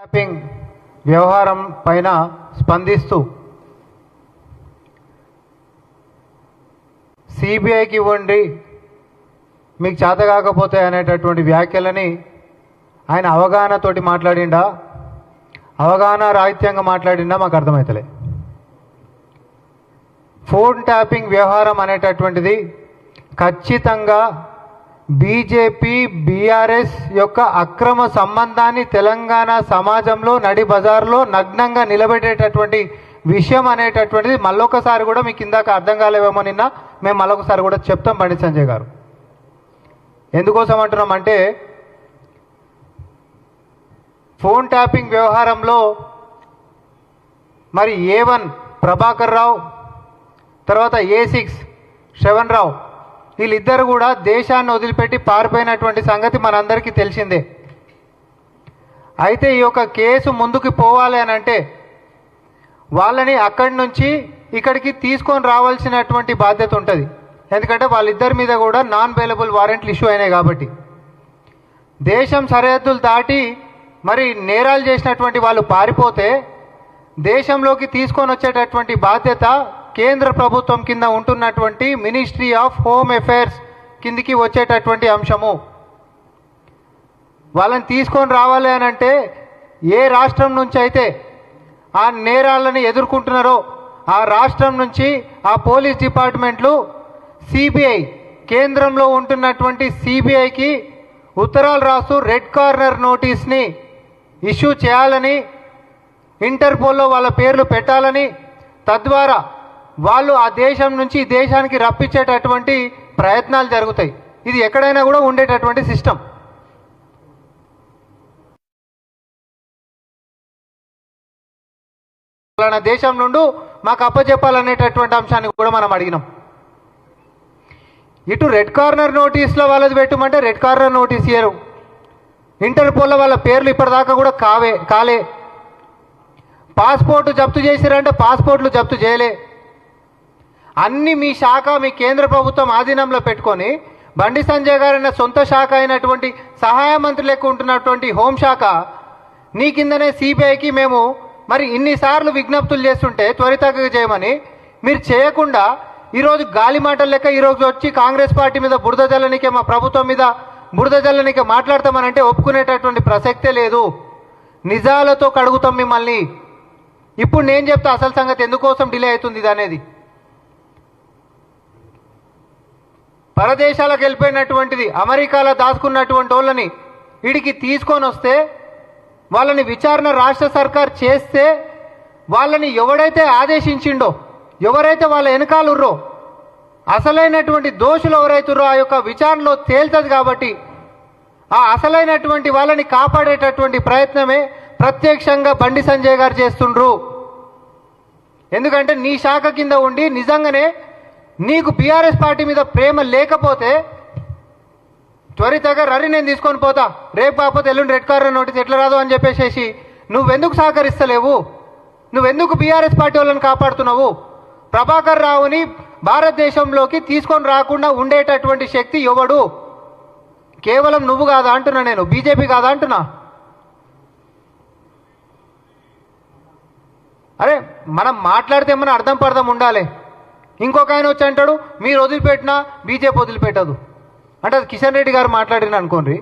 Tapping వ్యవహారం పైన స్పందిస్తూ సిబిఐకి ఇవ్వండి మీకు చేత కాకపోతే అనేటటువంటి వ్యాఖ్యలని ఆయన అవగాహనతోటి మాట్లాడిండా? అవగాహన రాహిత్యంగా మాట్లాడిండా? మాకు అర్థమవుతలే ఫోన్ ట్యాపింగ్ వ్యవహారం అనేటటువంటిది ఖచ్చితంగా బీజేపీ బీఆర్ఎస్ యొక్క అక్రమ సంబంధాన్ని తెలంగాణ సమాజంలో నడి బజార్లో నగ్నంగా నిలబెట్టేటటువంటి విషయం అనేటటువంటిది మళ్ళొకసారి కూడా మీకు ఇందాక అర్థం కాలేవేమో నిన్న మేము మళ్ళొకసారి కూడా చెప్తాం బండి సంజయ్ గారు. ఎందుకోసం అంటున్నామంటే ఫోన్ ట్యాపింగ్ వ్యవహారంలో మరి ఏ వన్ ప్రభాకర్ రావు తర్వాత ఏ సిక్స్ శ్రవణ్ రావు వీళ్ళిద్దరు కూడా దేశాన్ని వదిలిపెట్టి పారిపోయినటువంటి సంగతి మనందరికీ తెలిసిందే. అయితే ఈ యొక్క కేసు ముందుకు పోవాలి అని అంటే వాళ్ళని అక్కడి నుంచి ఇక్కడికి తీసుకొని రావాల్సినటువంటి బాధ్యత ఉంటుంది. ఎందుకంటే వాళ్ళిద్దరి మీద కూడా నాన్ అవైలబుల్ వారెంట్లు ఇష్యూ అయినాయి కాబట్టి. దేశం సరిహద్దులు దాటి మరి నేరాలు చేసినటువంటి వాళ్ళు పారిపోతే దేశంలోకి తీసుకొని వచ్చేటటువంటి బాధ్యత కేంద్ర ప్రభుత్వం కింద ఉంటున్నటువంటి మినిస్ట్రీ ఆఫ్ హోమ్ అఫైర్స్ కిందికి వచ్చేటటువంటి అంశము. వాళ్ళని తీసుకొని రావాలి అని అంటే ఏ రాష్ట్రం నుంచి అయితే ఆ నేరాలని ఎదుర్కొంటున్నారో ఆ రాష్ట్రం నుంచి ఆ పోలీస్ డిపార్ట్మెంట్లు సిబిఐ కేంద్రంలో ఉంటున్నటువంటి సిబిఐకి ఉత్తరాలు రాస్తూ రెడ్ కార్నర్ నోటీస్ని ఇష్యూ చేయాలని ఇంటర్పోల్లో వాళ్ళ పేర్లు పెట్టాలని తద్వారా వాళ్ళు ఆ దేశం నుంచి ఈ దేశానికి రప్పించేటటువంటి ప్రయత్నాలు జరుగుతాయి. ఇది ఎక్కడైనా కూడా ఉండేటటువంటి సిస్టమ్ ఫలానా దేశం నుండి మాకు అప్పచెప్పాలనేటటువంటి అంశాన్ని కూడా మనం అడిగినాం. ఇటు రెడ్ కార్నర్ నోటీస్లో వాళ్ళది పెట్టమంటే రెడ్ కార్నర్ నోటీస్ ఇయ్యరు. ఇంటర్పోల్లో వాళ్ళ పేర్లు ఇప్పటిదాకా కూడా కావే కాలే. పాస్పోర్టు జప్తు చేసిరంటే పాస్పోర్ట్లు జప్తు చేయలే. అన్ని మీ శాఖ మీ కేంద్ర ప్రభుత్వం ఆధీనంలో పెట్టుకొని బండి సంజయ్ గారైన సొంత శాఖ అయినటువంటి సహాయ మంత్రి లెక్క ఉంటున్నటువంటి హోంశాఖ నీ కిందనే సిబిఐకి మేము మరి ఇన్నిసార్లు విజ్ఞప్తులు చేస్తుంటే త్వరితగా చేయమని మీరు చేయకుండా ఈరోజు గాలి మాటల లెక్క ఈరోజు వచ్చి కాంగ్రెస్ పార్టీ మీద బురద జల్లనికే మా ప్రభుత్వం మీద బురద జల్లనికే మాట్లాడతామనంటే ఒప్పుకునేటటువంటి ప్రసక్తే లేదు. నిజాలతో కడుగుతాం మిమ్మల్ని. ఇప్పుడు నేను చెప్తా అసలు సంగతి ఎందుకోసం డిలే అవుతుంది ఇది అనేది. పరదేశాలకు వెళ్ళిపోయినటువంటిది అమెరికాలో దాచుకున్నటువంటి వాళ్ళని ఇడికి తీసుకొని వస్తే వాళ్ళని విచారణ రాష్ట్ర సర్కార్ చేస్తే వాళ్ళని ఎవడైతే ఆదేశించిండో ఎవరైతే వాళ్ళ వెనకాలుర్రో అసలైనటువంటి దోషులు ఎవరైతుర్రో ఆ యొక్క విచారణలో తేల్తుంది కాబట్టి ఆ అసలైనటువంటి వాళ్ళని కాపాడేటటువంటి ప్రయత్నమే ప్రత్యక్షంగా బండి సంజయ్ గారు చేస్తుండ్రు. ఎందుకంటే నీ శాఖ కింద ఉండి నిజంగానే నీకు బీఆర్ఎస్ పార్టీ మీద ప్రేమ లేకపోతే త్వరితగా రరి నేను తీసుకొని పోతా. రేపు కాకపోతే ఎల్లుండి రెడ్ కార్ నోటీస్ ఎట్లా రాదు అని చెప్పేసేసి నువ్వెందుకు సహకరిస్తలేవు? నువ్వెందుకు బీఆర్ఎస్ పార్టీ వాళ్ళని కాపాడుతున్నావు? ప్రభాకర్ రావుని భారతదేశంలోకి తీసుకొని రాకుండా ఉండేటటువంటి శక్తి ఎవడు? కేవలం నువ్వు కాదా అంటున్నా నేను. బీజేపీ కాదా అంటున్నా? అరే మనం మాట్లాడితే ఏమైనా అర్థం పర్థం ఉండాలి. ఇంకొక ఆయన వచ్చి అంటాడు మీరు వదిలిపెట్టినా బీజేపీ వదిలిపెట్టదు. అంటే అది కిషన్ రెడ్డి గారు మాట్లాడిన అనుకోండి.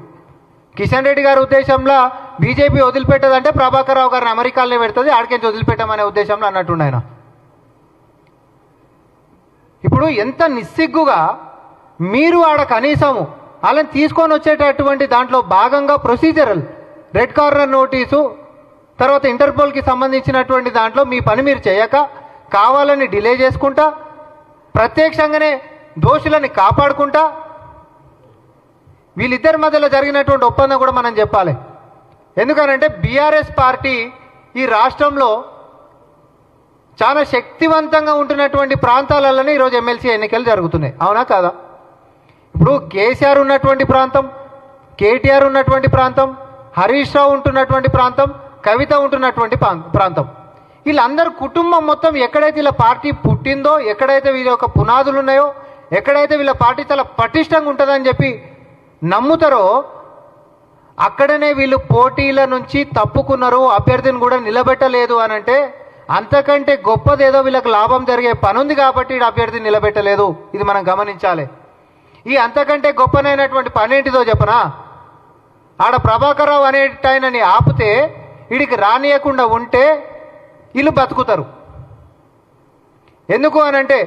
కిషన్ రెడ్డి గారి ఉద్దేశంలో బీజేపీ వదిలిపెట్టదంటే ప్రభాకర్ రావు గారిని అమెరికాలోనే పెడుతుంది ఆడికించి వదిలిపెట్టమనే ఉద్దేశంలో అన్నట్టుండు ఆయన. ఇప్పుడు ఎంత నిస్సిగ్గుగా మీరు ఆడ కనీసము వాళ్ళని తీసుకొని వచ్చేటటువంటి దాంట్లో భాగంగా ప్రొసీజరల్ రెడ్ కార్నర్ నోటీసు తర్వాత ఇంటర్పోల్కి సంబంధించినటువంటి దాంట్లో మీ పని మీరు చేయక కావాలని డిలే చేసుకుంటా ప్రత్యక్షంగానే దోషులని కాపాడుకుంటా వీళ్ళిద్దరి మధ్యలో జరిగినటువంటి ఒప్పందం కూడా మనం చెప్పాలి. ఎందుకనంటే బీఆర్ఎస్ పార్టీ ఈ రాష్ట్రంలో చాలా శక్తివంతంగా ఉంటున్నటువంటి ప్రాంతాలలోనే ఈరోజు ఎమ్మెల్సీ ఎన్నికలు జరుగుతున్నాయి. అవునా కాదా? ఇప్పుడు కేసీఆర్ ఉన్నటువంటి ప్రాంతం కేటీఆర్ ఉన్నటువంటి ప్రాంతం హరీష్ రావు ఉంటున్నటువంటి ప్రాంతం కవిత ఉంటున్నటువంటి ప్రాం- ప్రాంతం. వీళ్ళందరూ కుటుంబం మొత్తం ఎక్కడైతే వీళ్ళ పార్టీ పుట్టిందో ఎక్కడైతే వీళ్ళ యొక్క పునాదులు ఉన్నాయో ఎక్కడైతే వీళ్ళ పార్టీ చాలా పటిష్టంగా ఉంటుందని చెప్పి నమ్ముతారో అక్కడనే వీళ్ళు పోటీల నుంచి తప్పుకున్నారు అభ్యర్థిని కూడా నిలబెట్టలేదు అని అంటే అంతకంటే గొప్పదేదో వీళ్ళకి లాభం జరిగే పని ఉంది కాబట్టి ఈడ అభ్యర్థిని నిలబెట్టలేదు. ఇది మనం గమనించాలి. ఈ అంతకంటే గొప్పనైనటువంటి పనేంటిదో చెప్పనా? ఆడ ప్రభాకర్ రావు అనేటైనని ఆపితే వీడికి రానియకుండా ఉంటే వీళ్ళు బతుకుతారు ఎందుకు అనంటే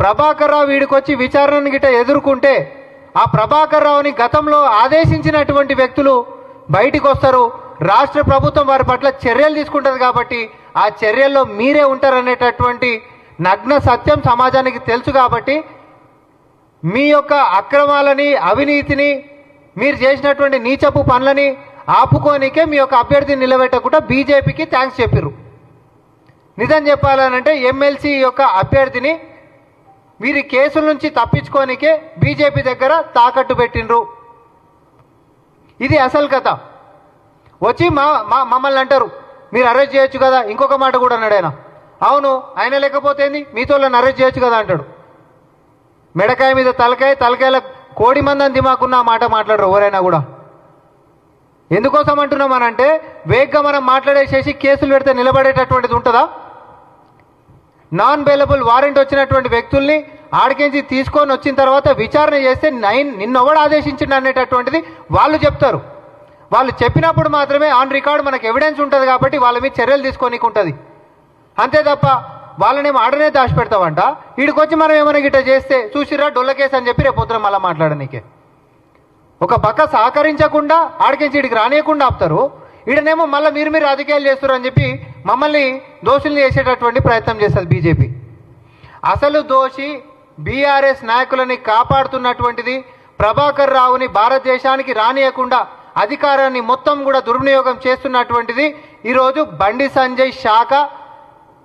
ప్రభాకర్ రావు వీడికొచ్చి విచారణను గిట్ట ఎదుర్కొంటే ఆ ప్రభాకర్ రావుని గతంలో ఆదేశించినటువంటి వ్యక్తులు బయటికి వస్తారు రాష్ట్ర ప్రభుత్వం వారి పట్ల చర్యలు తీసుకుంటుంది కాబట్టి ఆ చర్యల్లో మీరే ఉంటారనేటటువంటి నగ్న సత్యం సమాజానికి తెలుసు కాబట్టి మీ యొక్క అక్రమాలని అవినీతిని మీరు చేసినటువంటి నీచపు పనులని ఆపుకోనికే మీ యొక్క అభ్యర్థిని నిలబెట్టకుండా బీజేపీకి థ్యాంక్స్ చెప్పిర్రు. నిజం చెప్పాలనంటే ఎమ్మెల్సీ యొక్క అభ్యర్థిని వీరి కేసుల నుంచి తప్పించుకోనికే బీజేపీ దగ్గర తాకట్టు పెట్టిండ్రు. ఇది అసలు కథ. వచ్చి మా మమ్మల్ని అంటారు మీరు అరెస్ట్ చేయొచ్చు కదా? ఇంకొక మాట కూడా అన్నాడు ఆయన. అవును ఆయన లేకపోతే ఏంది? మీతో అరెస్ట్ చేయొచ్చు కదా? అంటాడు. మెడకాయ మీద తలకాయ తలకాయల కోడి మందని దిమాకున్న ఆ మాట మాట్లాడరు ఎవరైనా కూడా. ఎందుకోసం అంటున్నాం అంటే వేగ్గా మనం మాట్లాడేసేసి కేసులు పెడితే నిలబడేటటువంటిది ఉంటుందా? నాన్ బెయిలబుల్ వారెంట్ వచ్చినటువంటి వ్యక్తుల్ని ఆడికించి తీసుకొని వచ్చిన తర్వాత విచారణ చేస్తే నైన్ నిన్నెవడు ఆదేశించిండు అనేటటువంటిది వాళ్ళు చెప్తారు. వాళ్ళు చెప్పినప్పుడు మాత్రమే ఆన్ రికార్డ్ మనకు ఎవిడెన్స్ ఉంటుంది కాబట్టి వాళ్ళ మీద చర్యలు తీసుకోనికి ఉంటుంది అంతే తప్ప వాళ్ళనేమో ఆడనే దాచిపెడతామంట వీడికొచ్చి మనం ఏమైనా గిట్ట చేస్తే చూసిరా డొల్లకేస్ అని చెప్పి రేపు పొద్దున మళ్ళీ మాట్లాడనీకే. ఒక పక్క సహకరించకుండా ఆడికించి ఇడికి రానియకుండా ఆపుతారు. ఈడనేమో మళ్ళీ మీరు మీరు రాజకీయాలు చేస్తారు అని చెప్పి మమ్మల్ని దోషుల్ని చేసేటటువంటి ప్రయత్నం చేస్తుంది బీజేపీ. అసలు దోషి బీఆర్ఎస్ నాయకులని కాపాడుతున్నటువంటిది ప్రభాకర్ రావుని భారతదేశానికి రానియకుండా అధికారాన్ని మొత్తం కూడా దుర్వినియోగం చేస్తున్నటువంటిది ఈరోజు బండి సంజయ్ శాఖ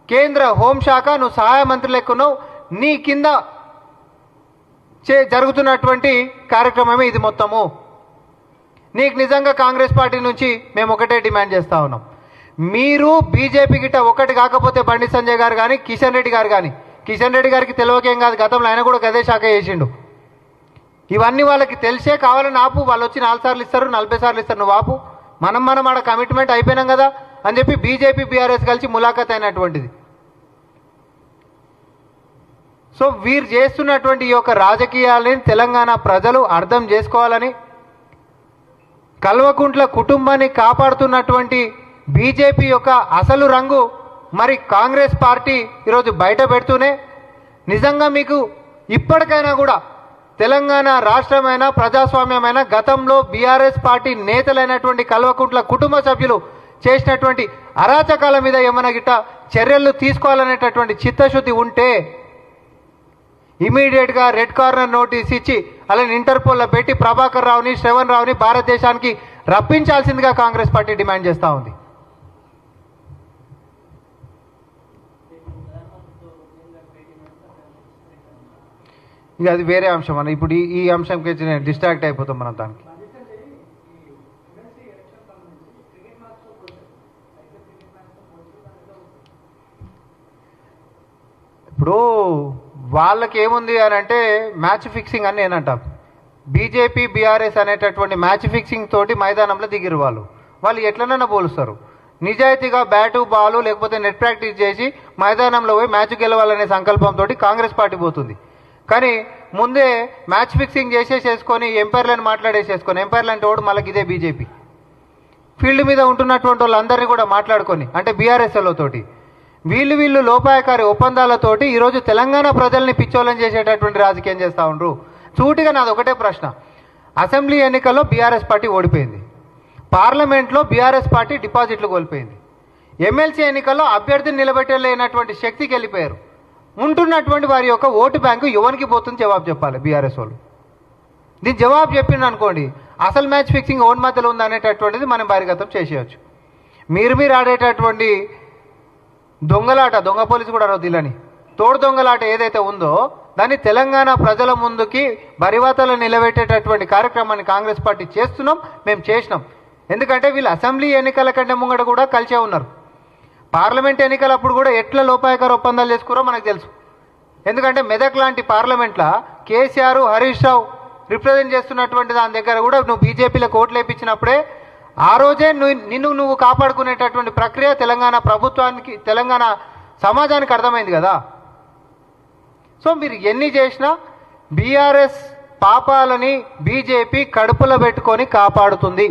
కేంద్ర హోంశాఖ నువ్వు సహాయ మంత్రి లెక్కున్నావు నీ కింద చే జరుగుతున్నటువంటి కార్యక్రమమే ఇది మొత్తము. నీకు నిజంగా కాంగ్రెస్ పార్టీ నుంచి మేము ఒకటే డిమాండ్ చేస్తా ఉన్నాం. మీరు బీజేపీ గిట్ట ఒకటి కాకపోతే బండి సంజయ్ గారు కానీ కిషన్ రెడ్డి గారు కానీ కిషన్ రెడ్డి గారికి తెలియకేం కాదు గతంలో ఆయన కూడా గదే శాఖ చేసిండు. ఇవన్నీ వాళ్ళకి తెలిసే కావాలని ఆపు వాళ్ళు వచ్చి నాలుగు సార్లు ఇస్తారు నలభై సార్లు ఇస్తారు నువ్వు ఆపు. మనం మనం ఆడ కమిట్మెంట్ అయిపోయినాం కదా అని చెప్పి బీజేపీ బీఆర్ఎస్ కలిసి ములాఖత్ అయినటువంటిది. సో వీరు చేస్తున్నటువంటి ఈ యొక్క రాజకీయాలని తెలంగాణ ప్రజలు అర్థం చేసుకోవాలని కల్వకుంట్ల కుటుంబాన్ని కాపాడుతున్నటువంటి బీజేపీ యొక్క అసలు రంగు మరి కాంగ్రెస్ పార్టీ ఈరోజు బయట పెడుతూనే నిజంగా మీకు ఇప్పటికైనా కూడా తెలంగాణ రాష్ట్రమైన ప్రజాస్వామ్యమైన గతంలో బీఆర్ఎస్ పార్టీ నేతలైనటువంటి కల్వకుంట్ల కుటుంబ సభ్యులు చేసినటువంటి అరాచకాల మీద ఏమైనా గిట్ట చర్యలు తీసుకోవాలనేటటువంటి చిత్తశుద్ధి ఉంటే ఇమీడియట్గా రెడ్ కార్నర్ నోటీస్ ఇచ్చి అలాని ఇంటర్పోల్లో పెట్టి ప్రభాకర్ రావుని శ్రవణ్ రావుని భారతదేశానికి రప్పించాల్సిందిగా కాంగ్రెస్ పార్టీ డిమాండ్ చేస్తూ ఉంది. ఇక అది వేరే అంశం అన్న. ఇప్పుడు ఈ ఈ అంశంకి నేను డిస్ట్రాక్ట్ అయిపోతాం మనం దానికి. ఇప్పుడు వాళ్ళకి ఏముంది అని అంటే మ్యాచ్ ఫిక్సింగ్ అని నేను బీజేపీ బీఆర్ఎస్ అనేటటువంటి మ్యాచ్ ఫిక్సింగ్ తోటి మైదానంలో దిగిరు వాళ్ళు. వాళ్ళు ఎట్లనైనా పోలుస్తారు నిజాయితీగా బ్యాటు బాలు లేకపోతే నెట్ ప్రాక్టీస్ చేసి మైదానంలో పోయి మ్యాచ్ గెలవాలనే సంకల్పంతో కాంగ్రెస్ పార్టీ పోతుంది. కానీ ముందే మ్యాచ్ ఫిక్సింగ్ చేసేసేసుకొని ఎంపైర్లను మాట్లాడేసేసుకొని ఎంపైర్లు అంటే ఓడు మళ్ళీ ఇదే బీజేపీ. ఫీల్డ్ మీద ఉంటున్నటువంటి వాళ్ళందరినీ కూడా మాట్లాడుకొని అంటే బీఆర్ఎస్ఎల్తోటి వీళ్ళు వీళ్ళు లోపాయకారి ఒప్పందాలతోటి ఈరోజు తెలంగాణ ప్రజల్ని పిచ్చోళ్ళని చేసేటటువంటి రాజకీయం చేస్తూ ఉండరు. సూటిగా నాది ఒకటే ప్రశ్న. అసెంబ్లీ ఎన్నికల్లో బీఆర్ఎస్ పార్టీ ఓడిపోయింది. పార్లమెంట్లో బీఆర్ఎస్ పార్టీ డిపాజిట్లు కోల్పోయింది. ఎమ్మెల్సీ ఎన్నికల్లో అభ్యర్థిని నిలబెట్టలేనటువంటి శక్తికి వెళ్ళిపోయారు. ఉంటున్నటువంటి వారి యొక్క ఓటు బ్యాంకు ఎవరికి పోతుంది జవాబు చెప్పాలి బీఆర్ఎస్ వాళ్ళు. దీని జవాబు చెప్పిండు అనుకోండి అసలు మ్యాచ్ ఫిక్సింగ్ ఓన్ మధ్యలో ఉంది అనేటటువంటిది మనం బహిర్గతం చేసేయచ్చు. మీరు మీరు ఆడేటటువంటి దొంగలాట దొంగ పోలీసు కూడా అనవద్దు ఇలాని తోడు దొంగలాట ఏదైతే ఉందో దాన్ని తెలంగాణ ప్రజల ముందుకి బరివాతలు నిలబెట్టేటటువంటి కార్యక్రమాన్ని కాంగ్రెస్ పార్టీ చేస్తున్నాం మేము చేసినాం. ఎందుకంటే వీళ్ళు అసెంబ్లీ ఎన్నికల కంటే ముంగట కూడా కలిసే ఉన్నారు. పార్లమెంట్ ఎన్నికలప్పుడు కూడా ఎట్లా లోపాయకర ఒప్పందాలు చేసుకురో మనకు తెలుసు. ఎందుకంటే మెదక్ లాంటి పార్లమెంట్లో కేసీఆర్ హరీష్ రావు రిప్రజెంట్ చేస్తున్నటువంటి దాని దగ్గర కూడా నువ్వు బీజేపీలో ఓట్లు వేయించినప్పుడే ఆ రోజే నిన్ను నువ్వు కాపాడుకునేటటువంటి ప్రక్రియ తెలంగాణ ప్రభుత్వానికి తెలంగాణ సమాజానికి అర్థమైంది కదా. సో మీరు ఎన్ని చేసినా బీఆర్ఎస్ పాపాలని బీజేపీ కడుపులో పెట్టుకొని కాపాడుతుంది.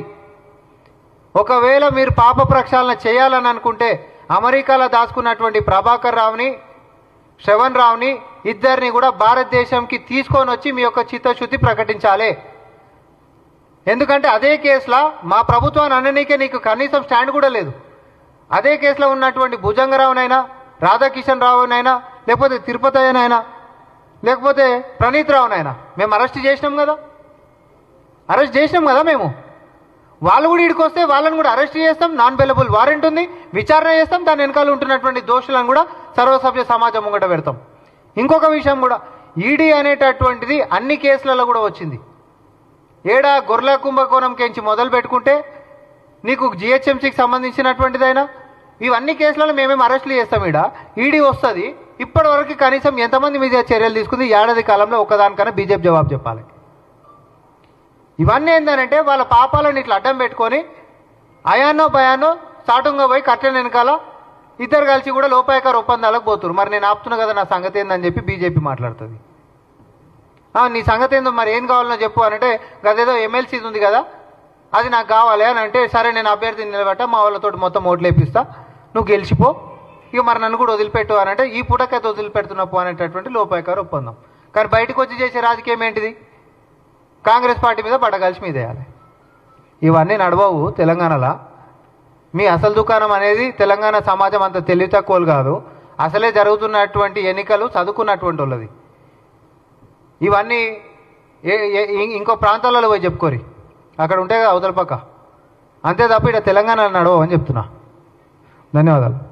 ఒకవేళ మీరు పాప ప్రక్షాళన చేయాలని అనుకుంటే అమెరికాలో దాచుకున్నటువంటి ప్రభాకర్ రావుని శ్రవణ్ రావుని ఇద్దరిని కూడా భారతదేశంకి తీసుకొని వచ్చి మీ యొక్క చిత్తశుద్ధి ప్రకటించాలి. ఎందుకంటే అదే కేసులో మా ప్రభుత్వాన్ని అననీకే నీకు కనీసం స్టాండ్ కూడా లేదు. అదే కేసులో ఉన్నటువంటి భుజంగరావునైనా రాధాకిషన్ రావునైనా లేకపోతే తిరుపతి అయ్యనైనా లేకపోతే ప్రణీత్ రావునైనా మేము అరెస్ట్ చేసినాం కదా? అరెస్ట్ చేసినాం కదా మేము? వాళ్ళు కూడా ఇడికి వస్తే వాళ్ళని కూడా అరెస్ట్ చేస్తాం. నాన్ అవైలబుల్ వారెంట్ ఉంది. విచారణ చేస్తాం. దాని వెనకాల ఉంటున్నటువంటి దోషులను కూడా సర్వసభ్య సమాజం ముంగట పెడతాం. ఇంకొక విషయం కూడా ఈడీ అనేటటువంటిది అన్ని కేసులలో కూడా వచ్చింది. ఏడా గొర్రెల కుంభకోణం కేంచి మొదలు పెట్టుకుంటే నీకు జిహెచ్ఎంసీకి సంబంధించినటువంటిదైనా? ఇవన్నీ కేసులలో మేమేం అరెస్టులు చేస్తాం ఈడ? ఈడీ వస్తుంది. ఇప్పటివరకు కనీసం ఎంతమంది మీద చర్యలు తీసుకుంది? ఏడాది కాలంలో ఒక్కదానికన్నా బీజేపీ జవాబు చెప్పాలి. ఇవన్నీ ఏంటంటే వాళ్ళ పాపాలను ఇట్లా అడ్డం పెట్టుకొని అయానో భయానో సాటుంగా పోయి కట్టెల వెనకాల ఇద్దరు కలిసి కూడా లోపాయకార ఒప్పందాలకు పోతున్నారు మరి నేను ఆపుతున్నా కదా నా సంగతి ఏందని చెప్పి బీజేపీ మాట్లాడుతుంది. నీ సంగతి ఏందో మరి ఏం కావాలో చెప్పు అని అంటే గదేదో ఎమ్మెల్సీది ఉంది కదా అది నాకు కావాలి అని అంటే సరే నేను అభ్యర్థిని నిలబెట్ట మా వాళ్ళతో మొత్తం ఓట్లు వేపిస్తా నువ్వు గెలిచిపో ఇక మరి నన్ను కూడా వదిలిపెట్టు అని అంటే ఈ పూటకైతే వదిలిపెడుతున్నప్పు అనేటటువంటి లోపాయకారు ఒప్పందం. కానీ బయటకు వచ్చి చేసే రాజకీయం ఏంటిది? కాంగ్రెస్ పార్టీ మీద పడగలిసి మీద వేయాలి. ఇవన్నీ నడవవు తెలంగాణలో. మీ అసలు దుకాణం అనేది తెలంగాణ సమాజం అంత తెలివి తక్కువలు కాదు. అసలే జరుగుతున్నటువంటి ఎన్నికలు చదువుకున్నటువంటి వాళ్ళది. ఇవన్నీ ఏ ఇం- ఇంకో ప్రాంతాలలో పోయి చెప్పుకోరి. అక్కడ ఉంటే కదా అవతల పక్క. అంతే తప్ప ఇక్కడ తెలంగాణ నడవవు అని చెప్తున్నా. ధన్యవాదాలు.